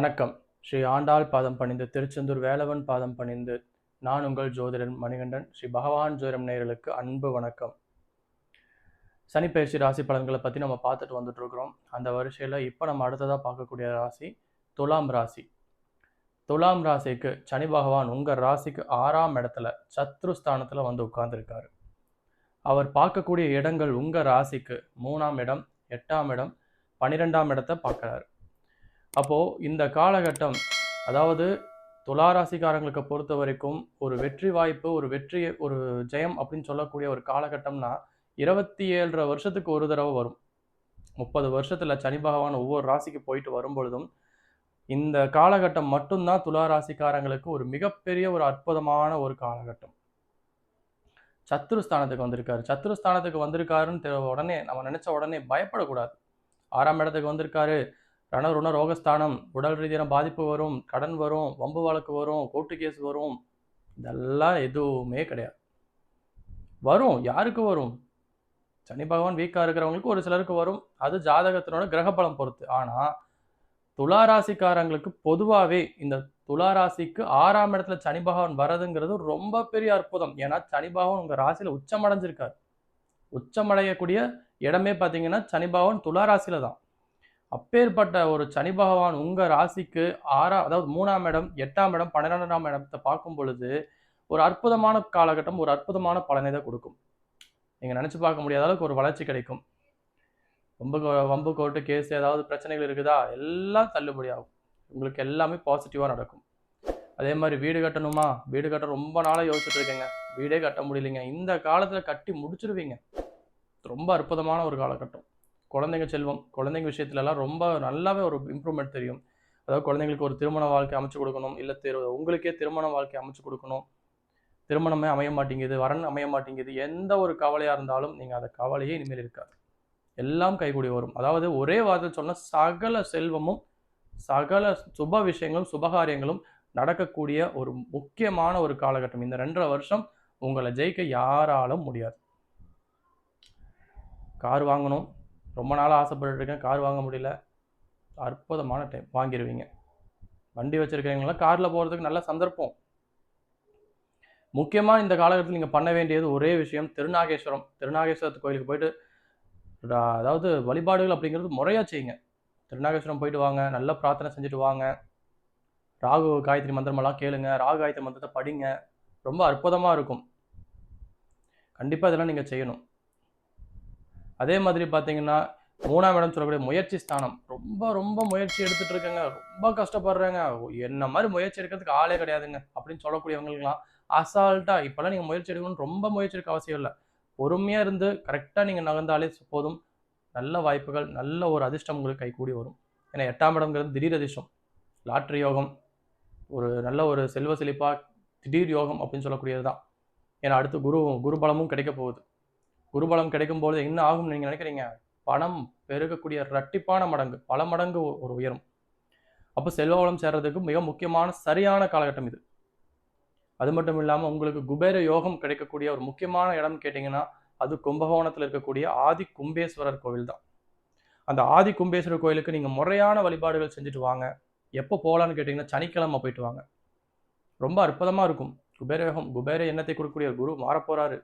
வணக்கம். ஸ்ரீ ஆண்டாள் பாதம் பணிந்து திருச்செந்தூர் வேலவன் பாதம் பணிந்து நான் உங்கள் ஜோதிடன் மணிகண்டன். ஸ்ரீ பகவான் ஜோதிடம் நேயர்களுக்கு அன்பு வணக்கம். சனிப்பயிற்சி ராசி பலன்களை பற்றி நம்ம பார்த்துட்டு வந்துட்ருக்குறோம் அந்த வரிசையில் இப்போ நம்ம அடுத்ததாக பார்க்கக்கூடிய ராசி துலாம் ராசி. துலாம் ராசிக்கு சனி பகவான் உங்கள் ராசிக்கு ஆறாம் இடத்துல சத்ருஸ்தானத்தில் வந்து உட்கார்ந்துருக்காரு. அவர் பார்க்கக்கூடிய இடங்கள் உங்கள் ராசிக்கு மூணாம் இடம் எட்டாம் இடம் பன்னிரெண்டாம் இடத்தை பார்க்குறாரு. அப்போது இந்த காலகட்டம் அதாவது துலா ராசிக்காரங்களுக்கு பொறுத்த வரைக்கும் ஒரு வெற்றி வாய்ப்பு ஒரு வெற்றி ஒரு ஜெயம் அப்படின்னு சொல்லக்கூடிய ஒரு காலகட்டம்னா இருபத்தி ஏழரை வருஷத்துக்கு ஒரு தடவை வரும். முப்பது வருஷத்தில் சனி பகவான் ஒவ்வொரு ராசிக்கு போயிட்டு வரும் பொழுதும் இந்த காலகட்டம் மட்டும்தான் துலா ராசிக்காரங்களுக்கு ஒரு மிகப்பெரிய ஒரு அற்புதமான ஒரு காலகட்டம். சத்துருஸ்தானத்துக்கு வந்திருக்காரு. சத்துருஸ்தானத்துக்கு வந்திருக்காருன்னு தெ- உடனே நம்ம நினச்ச உடனே பயப்படக்கூடாது. ஆறாம் இடத்துக்கு வந்திருக்காரு. ரணருண ரோகஸ்தானம் உடல் ரீதியான பாதிப்பு வரும் கடன் வரும் வம்பு வழக்கு வரும் கோர்ட்டு கேஸ் வரும். இதெல்லாம் எதுவுமே கிடையாது. வரும் யாருக்கு வரும்? சனி பகவான் வீக்காக இருக்கிறவங்களுக்கு ஒரு சிலருக்கு வரும். அது ஜாதகத்தினோட கிரகபலம் பொறுத்து. ஆனால் துலா ராசிக்காரங்களுக்கு பொதுவாகவே இந்த துலா ராசிக்கு ஆறாம் இடத்துல சனி பகவான் வரதுங்கிறது ரொம்ப பெரிய அற்புதம். ஏன்னா சனி பகவான் உங்கள் ராசியில் உச்சமடைஞ்சிருக்கார் உச்சமடையக்கூடிய இடமே பார்த்தீங்கன்னா சனி பகவான் துலா தான். அப்பேற்பட்ட ஒரு சனி பகவான் உங்கள் ராசிக்கு ஆறாம் அதாவது மூணாம் இடம் எட்டாம் இடம் பன்னிரெண்டாம் இடத்தை பார்க்கும் பொழுது ஒரு அற்புதமான காலகட்டம் ஒரு அற்புதமான பலனை தான் கொடுக்கும். நீங்கள் நினச்சி பார்க்க முடியாத அளவுக்கு ஒரு வளர்ச்சி கிடைக்கும். ரொம்ப வம்பு கோர்ட்டு கேஸ் ஏதாவது பிரச்சனைகள் இருக்குதா? எல்லாம் தள்ளுபடி ஆகும். உங்களுக்கு எல்லாமே பாசிட்டிவாக நடக்கும். அதே மாதிரி வீடு கட்டணுமா? வீடு கட்ட ரொம்ப நாளாக யோசிச்சுட்டு இருக்கேங்க. வீடே கட்ட முடியலைங்க. இந்த காலத்தில் கட்டி முடிச்சிருவீங்க. ரொம்ப அற்புதமான ஒரு காலகட்டம். குழந்தைங்க செல்வம் குழந்தைங்க விஷயத்துலலாம் ரொம்ப நல்லாவே ஒரு இம்ப்ரூவ்மெண்ட் தெரியும். அதாவது குழந்தைங்களுக்கு ஒரு திருமண வாழ்க்கை அமைச்சு கொடுக்கணும் இல்லை தெரு உங்களுக்கே திருமண வாழ்க்கை அமைச்சு கொடுக்கணும். திருமணமே அமைய மாட்டேங்குது வரன் அமைய மாட்டேங்குது எந்த ஒரு கவலையாக இருந்தாலும் நீங்கள் அந்த கவலையே இனிமேல் இருக்காது. எல்லாம் கைகூடி வரும். அதாவது ஒரே வார்த்தை சொன்னால் சகல செல்வமும் சகல சுப விஷயங்களும் சுபகாரியங்களும் நடக்கக்கூடிய ஒரு முக்கியமான ஒரு காலகட்டம். இந்த ரெண்டரை வருஷம் உங்களை ஜெயிக்க யாராலும் முடியாது. கார் வாங்கணும் ரொம்ப நாளாக ஆசைப்பட்டுருக்கேன் கார் வாங்க முடியல. அற்புதமான டைம் வாங்கிடுவீங்க வண்டி வச்சுருக்கீங்களா காரில் போகிறதுக்கு நல்ல சந்தர்ப்பம். முக்கியமாக இந்த காலகட்டத்தில் நீங்கள் பண்ண வேண்டியது ஒரே விஷயம் திருநாகேஸ்வரம். திருநாகேஸ்வரத்து கோயிலுக்கு போயிட்டு அதாவது வழிபாடுகள் அப்படிங்கிறது முறையாக செய்யுங்க. திருநாகேஸ்வரம் போயிட்டு வாங்க. நல்ல பிரார்த்தனை செஞ்சுட்டு வாங்க. ராகு காயத்ரி மந்திரமெல்லாம் கேளுங்க. ராகு காயத்ரி மந்திரத்தை படிங்க. ரொம்ப அற்புதமாக இருக்கும். கண்டிப்பாக இதெல்லாம் நீங்கள் செய்யணும். அதே மாதிரி பார்த்தீங்கன்னா மூணாம் இடம் சொல்லக்கூடிய முயற்சி ஸ்தானம். ரொம்ப ரொம்ப முயற்சி எடுத்துட்டு இருக்கேங்க. ரொம்ப கஷ்டப்படுறாங்க. என்ன மாதிரி முயற்சி எடுக்கிறதுக்கு ஆளே கிடையாதுங்க அப்படின்னு சொல்லக்கூடியவங்களுக்குலாம் அசால்ட்டா இப்பெல்லாம் நீங்கள் முயற்சி எடுக்கணும்னு ரொம்ப முயற்சி எடுக்க அவசியம் இல்லை. பொறுமையாக இருந்து கரெக்டாக நீங்கள் நகர்ந்தாலே போதும். நல்ல வாய்ப்புகள் நல்ல ஒரு அதிர்ஷ்டம் உங்களுக்கு கைகூடி வரும். ஏன்னா எட்டாம் இடம்ங்கிறது திடீர் அதிர்ஷ்டம். லாட்ரி யோகம் ஒரு நல்ல ஒரு செல்வ செழிப்பாக திடீர் யோகம் அப்படின்னு சொல்லக்கூடியது தான் ஏன்னா அடுத்து குரு குருபலமும் கிடைக்க போகுது. குருபலம் கிடைக்கும்போது என்ன ஆகும்னு நீங்கள் நினைக்கிறீங்க? பணம் பெருகக்கூடிய இரட்டிப்பான மடங்கு. பல மடங்கு ஒரு உயரும். அப்போ செல்வ வளம் சேர்றதுக்கு மிக முக்கியமான சரியான காலகட்டம் இது. அது மட்டும் இல்லாமல் உங்களுக்கு குபேர யோகம் கிடைக்கக்கூடிய ஒரு முக்கியமான இடம் கேட்டிங்கன்னா அது கும்பகோணத்தில் இருக்கக்கூடிய ஆதி கும்பேஸ்வரர் கோவில் தான். அந்த ஆதி கும்பேஸ்வரர் கோயிலுக்கு நீங்கள் முறையான வழிபாடுகள் செஞ்சுட்டு வாங்க. எப்போ போகலான்னு கேட்டிங்கன்னா சனிக்கிழமை போயிட்டு வாங்க. ரொம்ப அற்புதமாக இருக்கும். குபேர யோகம் குபேர எண்ணத்தை கொடுக்கக்கூடிய குரு மாறப்போகிறாரு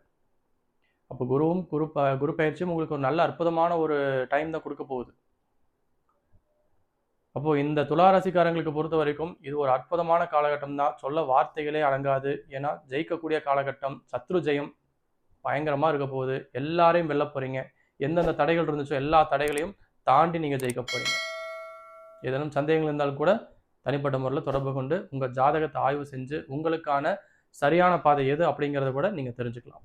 அப்போ குருவும் குரு ப- குரு பயிற்சியும் உங்களுக்கு ஒரு நல்ல அற்புதமான ஒரு டைம் தான் கொடுக்க போகுது. அப்போது இந்த துளாராசிக்காரங்களுக்கு பொறுத்த வரைக்கும் இது ஒரு அற்புதமான காலகட்டம் தான். சொல்ல வார்த்தைகளே அடங்காது. ஏன்னா ஜெயிக்கக்கூடிய காலகட்டம் சத்ரு ஜெயம் பயங்கரமாக இருக்க போகுது. எல்லாரையும் வெல்ல போகிறீங்க எந்தெந்த தடைகள் இருந்துச்சோ எல்லா தடைகளையும் தாண்டி நீங்கள் ஜெயிக்க போகிறீங்க ஏதேனும் சந்தேகங்கள் இருந்தாலும் கூட தனிப்பட்ட முறையில் தொடர்பு கொண்டு உங்கள் ஜாதகத்தை ஆய்வு செஞ்சு உங்களுக்கான சரியான பாதை எது அப்படிங்கிறத கூட நீங்கள் தெரிஞ்சுக்கலாம்.